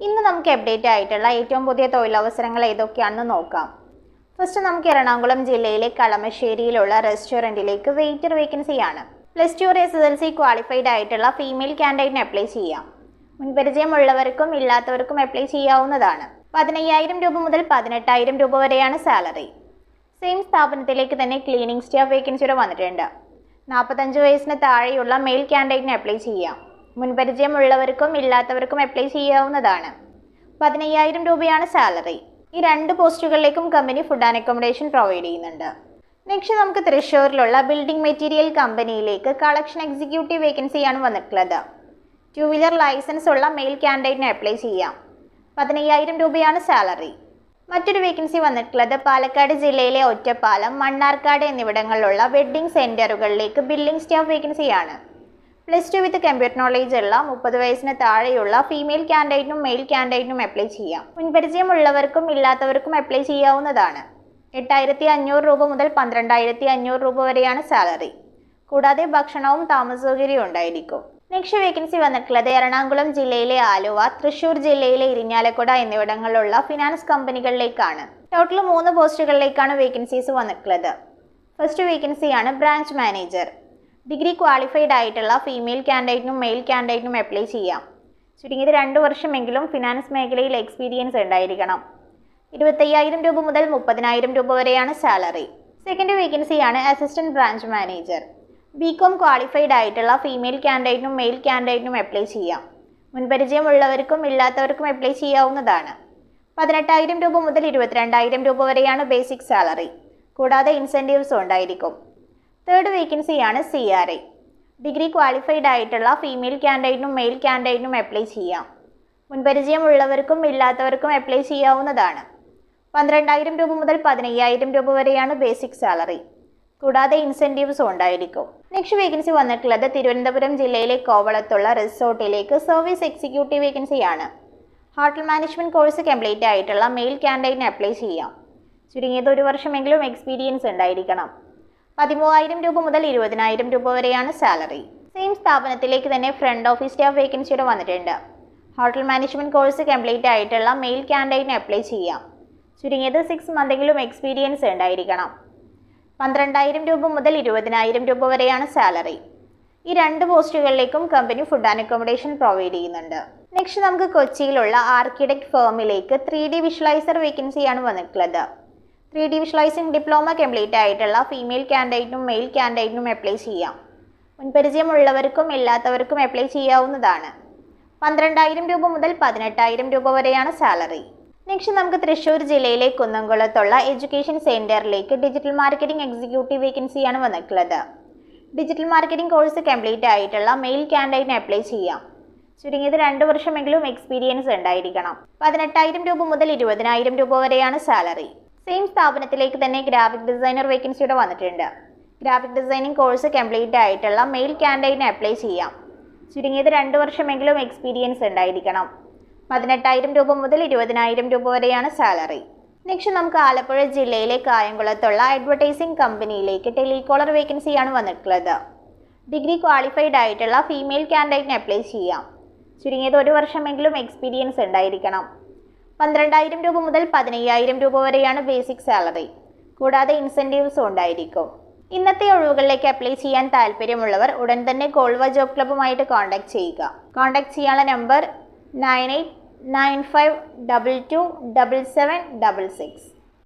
ഇന്ന് നമുക്ക് അപ്ഡേറ്റ് ആയിട്ടുള്ള ഏറ്റവും പുതിയ തൊഴിലവസരങ്ങൾ ഏതൊക്കെയാണെന്ന് നോക്കാം. ഫസ്റ്റ് നമുക്ക് എറണാകുളം ജില്ലയിലെ കളമശ്ശേരിയിലുള്ള റെസ്റ്റോറന്റിലേക്ക് വെയിറ്റർ വേക്കൻസിയാണ് plus two S S L C qualified ആയിട്ടുള്ള ഫീമെയിൽ ക്യാൻഡിഡേറ്റിന് അപ്ലൈ ചെയ്യാം. മുൻപരിചയമുള്ളവർക്കും ഇല്ലാത്തവർക്കും അപ്ലൈ ചെയ്യാവുന്നതാണ്. പതിനയ്യായിരം രൂപ മുതൽ പതിനെട്ടായിരം രൂപ വരെയാണ് സാലറി സെയിം സ്ഥാപനത്തിലേക്ക് തന്നെ ക്ലീനിങ് സ്റ്റാഫ് വേക്കൻസിയുടെ വന്നിട്ടുണ്ട്. നാൽപ്പത്തഞ്ച് വയസ്സിന് താഴെയുള്ള മെയിൽ ക്യാൻഡിഡേറ്റിന് അപ്ലൈ ചെയ്യാം. മുൻപരിചയമുള്ളവർക്കും ഇല്ലാത്തവർക്കും അപ്ലൈ ചെയ്യാവുന്നതാണ്. പതിനയ്യായിരം രൂപയാണ് സാലറി ഈ രണ്ട് പോസ്റ്റുകളിലേക്കും company food and accommodation provide ചെയ്യുന്നുണ്ട്. നെക്സ്റ്റ് നമുക്ക് തൃശ്ശൂരിലുള്ള ബിൽഡിംഗ് മെറ്റീരിയൽ കമ്പനിയിലേക്ക് കളക്ഷൻ എക്സിക്യൂട്ടീവ് വേക്കൻസിയാണ് വന്നിട്ടുള്ളത്. ടു വീലർ ലൈസൻസ് ഉള്ള മെയിൽ ക്യാൻഡിഡേറ്റിന് അപ്ലൈ ചെയ്യാം. പതിനയ്യായിരം രൂപയാണ് സാലറി മറ്റൊരു വേക്കൻസി വന്നിട്ടുള്ളത് പാലക്കാട് ജില്ലയിലെ ഒറ്റപ്പാലം മണ്ണാർക്കാട് എന്നിവിടങ്ങളിലുള്ള വെഡ്ഡിംഗ് സെന്ററുകളിലേക്ക് ബില്ലിംഗ് സ്റ്റാഫ് വേക്കൻസിയാണ് plus two with computer knowledge ഉള്ള മുപ്പത് വയസ്സിന് താഴെയുള്ള ഫീമെയിൽ ക്യാൻഡിഡേറ്റിനും മെയിൽ ക്യാൻഡിഡേറ്റിനും അപ്ലൈ ചെയ്യാം. മുൻപരിചയമുള്ളവർക്കും ഇല്ലാത്തവർക്കും അപ്ലൈ ചെയ്യാവുന്നതാണ്. എട്ടായിരത്തി അഞ്ഞൂറ് രൂപ മുതൽ പന്ത്രണ്ടായിരത്തി അഞ്ഞൂറ് രൂപ വരെയാണ് സാലറി കൂടാതെ ഭക്ഷണവും താമസ സൗകര്യവും ഉണ്ടായിരിക്കും. നെക്സ്റ്റ് വേക്കൻസി വന്നിട്ടുള്ളത് എറണാകുളം ജില്ലയിലെ ആലുവ തൃശൂർ ജില്ലയിലെ ഇരിഞ്ഞാലക്കുട എന്നിവിടങ്ങളിലുള്ള ഫിനാൻസ് കമ്പനികളിലേക്കാണ് ടോട്ടൽ മൂന്ന് പോസ്റ്റുകളിലേക്കാണ് വേക്കൻസീസ് വന്നിട്ടുള്ളത്. ഫസ്റ്റ് വേക്കൻസിയാണ് ബ്രാഞ്ച് മാനേജർ ഡിഗ്രി ക്വാളിഫൈഡ് ആയിട്ടുള്ള ഫീമെയിൽ ക്യാൻഡിഡേറ്റിനും മെയിൽ ക്യാൻഡിഡേറ്റിനും അപ്ലൈ ചെയ്യാം. ചുരുങ്ങിയത് രണ്ട് വർഷമെങ്കിലും ഫിനാൻസ് മേഖലയിൽ എക്സ്പീരിയൻസ് ഉണ്ടായിരിക്കണം. ഇരുപത്തയ്യായിരം രൂപ മുതൽ മുപ്പതിനായിരം രൂപ വരെയാണ് സാലറി സെക്കൻഡ് വേക്കൻസിയാണ് assistant branch manager B com qualified ആയിട്ടുള്ള ഫീമെയിൽ ക്യാൻഡിഡേറ്റിനും മെയിൽ ക്യാൻഡിഡേറ്റിനും അപ്ലൈ ചെയ്യാം. മുൻപരിചയമുള്ളവർക്കും ഇല്ലാത്തവർക്കും അപ്ലൈ ചെയ്യാവുന്നതാണ്. പതിനെട്ടായിരം രൂപ മുതൽ ഇരുപത്തിരണ്ടായിരം രൂപ വരെയാണ് ബേസിക് സാലറി കൂടാതെ ഇൻസെന്റീവ്സും ഉണ്ടായിരിക്കും. തേർഡ് വേക്കൻസിയാണ് C R I degree qualified ആയിട്ടുള്ള ഫീമെയിൽ ക്യാൻഡിഡേറ്റിനും മെയിൽ ക്യാൻഡിഡേറ്റിനും അപ്ലൈ ചെയ്യാം. മുൻപരിചയമുള്ളവർക്കും ഇല്ലാത്തവർക്കും അപ്ലൈ ചെയ്യാവുന്നതാണ്. പന്ത്രണ്ടായിരം രൂപ മുതൽ പതിനയ്യായിരം രൂപ വരെയാണ് ബേസിക് സാലറി കൂടാതെ ഇൻസെന്റീവ്സും ഉണ്ടായിരിക്കും. നെക്സ്റ്റ് വേക്കൻസി വന്നിട്ടുള്ളത് തിരുവനന്തപുരം ജില്ലയിലെ കോവളത്തുള്ള റിസോർട്ടിലേക്ക് സർവീസ് എക്സിക്യൂട്ടീവ് വേക്കൻസിയാണ് ഹോട്ടൽ മാനേജ്മെന്റ് കോഴ്സ് കംപ്ലീറ്റ് ആയിട്ടുള്ള മെയിൽ ക്യാൻഡിഡേറ്റിന് അപ്ലൈ ചെയ്യാം. ചുരുങ്ങിയത് ഒരു വർഷമെങ്കിലും എക്സ്പീരിയൻസ് ഉണ്ടായിരിക്കണം. പതിമൂവായിരം രൂപ മുതൽ ഇരുപതിനായിരം രൂപ വരെയാണ് സാലറി. സെയിം സ്ഥാപനത്തിലേക്ക് തന്നെ ഫ്രണ്ട് ഓഫീസ് സ്റ്റാഫ് വേക്കൻസിയുടെ വന്നിട്ടുണ്ട്. ഹോട്ടൽ മാനേജ്മെന്റ് കോഴ്സ് കംപ്ലീറ്റ് ആയിട്ടുള്ള മെയിൽ ക്യാൻഡിഡേറ്റിന് അപ്ലൈ ചെയ്യാം. ചുരുങ്ങിയത് സിക്സ് മന്തെങ്കിലും എക്സ്പീരിയൻസ് ഉണ്ടായിരിക്കണം. പന്ത്രണ്ടായിരം രൂപ മുതൽ ഇരുപതിനായിരം രൂപ വരെയാണ് സാലറി. ഈ രണ്ട് പോസ്റ്റുകളിലേക്കും company food and accommodation provide ചെയ്യുന്നുണ്ട്. നെക്സ്റ്റ് നമുക്ക് കൊച്ചിയിലുള്ള ആർക്കിടെക്ട് ഫേമിലേക്ക് ത്രീ ഡി വിഷ്വലൈസർ വേക്കൻസിയാണ് വന്നിട്ടുള്ളത്. Three D visualising diploma complete ആയിട്ടുള്ള ഫീമെയിൽ ക്യാൻഡിഡേറ്റിനും മെയിൽ ക്യാൻഡിഡേറ്റിനും അപ്ലൈ ചെയ്യാം. മുൻപരിചയമുള്ളവർക്കും ഇല്ലാത്തവർക്കും അപ്ലൈ ചെയ്യാവുന്നതാണ്. പന്ത്രണ്ടായിരം രൂപ മുതൽ പതിനെട്ടായിരം രൂപ വരെയാണ് സാലറി നെക്സ്റ്റ് നമുക്ക് തൃശ്ശൂർ ജില്ലയിലെ കുന്നംകുളത്തുള്ള എഡ്യൂക്കേഷൻ സെന്ററിലേക്ക് ഡിജിറ്റൽ മാർക്കറ്റിംഗ് എക്സിക്യൂട്ടീവ് വേക്കൻസിയാണ് വന്നിട്ടുള്ളത്. ഡിജിറ്റൽ മാർക്കറ്റിംഗ് കോഴ്സ് കംപ്ലീറ്റ് ആയിട്ടുള്ള മെയിൽ ക്യാൻഡിഡേറ്റിന് അപ്ലൈ ചെയ്യാം. ചുരുങ്ങിയത് രണ്ട് വർഷമെങ്കിലും എക്സ്പീരിയൻസ് ഉണ്ടായിരിക്കണം. പതിനെട്ടായിരം രൂപ മുതൽ ഇരുപതിനായിരം രൂപ വരെയാണ് സാലറി സെയിം സ്ഥാപനത്തിലേക്ക് തന്നെ ഗ്രാഫിക് ഡിസൈനർ വേക്കൻസിയുടെ വന്നിട്ടുണ്ട്. ഗ്രാഫിക് ഡിസൈനിങ് കോഴ്സ് കംപ്ലീറ്റ് ആയിട്ടുള്ള മെയിൽ ക്യാൻഡൈറ്റിന് അപ്ലൈ ചെയ്യാം. ചുരുങ്ങിയത് രണ്ട് വർഷമെങ്കിലും എക്സ്പീരിയൻസ് ഉണ്ടായിരിക്കണം. പതിനെട്ടായിരം രൂപ മുതൽ ഇരുപതിനായിരം രൂപ വരെയാണ് സാലറി നെക്സ്റ്റ് നമുക്ക് ആലപ്പുഴ ജില്ലയിലെ കായംകുളത്തുള്ള അഡ്വർടൈസിംഗ് കമ്പനിയിലേക്ക് ടെലികോളർ വേക്കൻസിയാണ് വന്നിട്ടുള്ളത്. ഡിഗ്രി ക്വാളിഫൈഡ് ആയിട്ടുള്ള ഫീമെയിൽ ക്യാൻഡിഡേറ്റിന് അപ്ലൈ ചെയ്യാം. ചുരുങ്ങിയത് ഒരു വർഷമെങ്കിലും എക്സ്പീരിയൻസ് ഉണ്ടായിരിക്കണം. പന്ത്രണ്ടായിരം രൂപ മുതൽ പതിനയ്യായിരം രൂപ വരെയാണ് ബേസിക് സാലറി കൂടാതെ ഇൻസെന്റീവ്സും ഉണ്ടായിരിക്കും. ഇന്നത്തെ ഒഴിവുകളിലേക്ക് അപ്ലൈ ചെയ്യാൻ താല്പര്യമുള്ളവർ ഉടൻ തന്നെ കോൾവ ജോബ് ക്ലബ്ബുമായിട്ട് കോൺടാക്ട് ചെയ്യുക. കോൺടാക്ട് ചെയ്യാനുള്ള number nine eight nine five double two double seven double six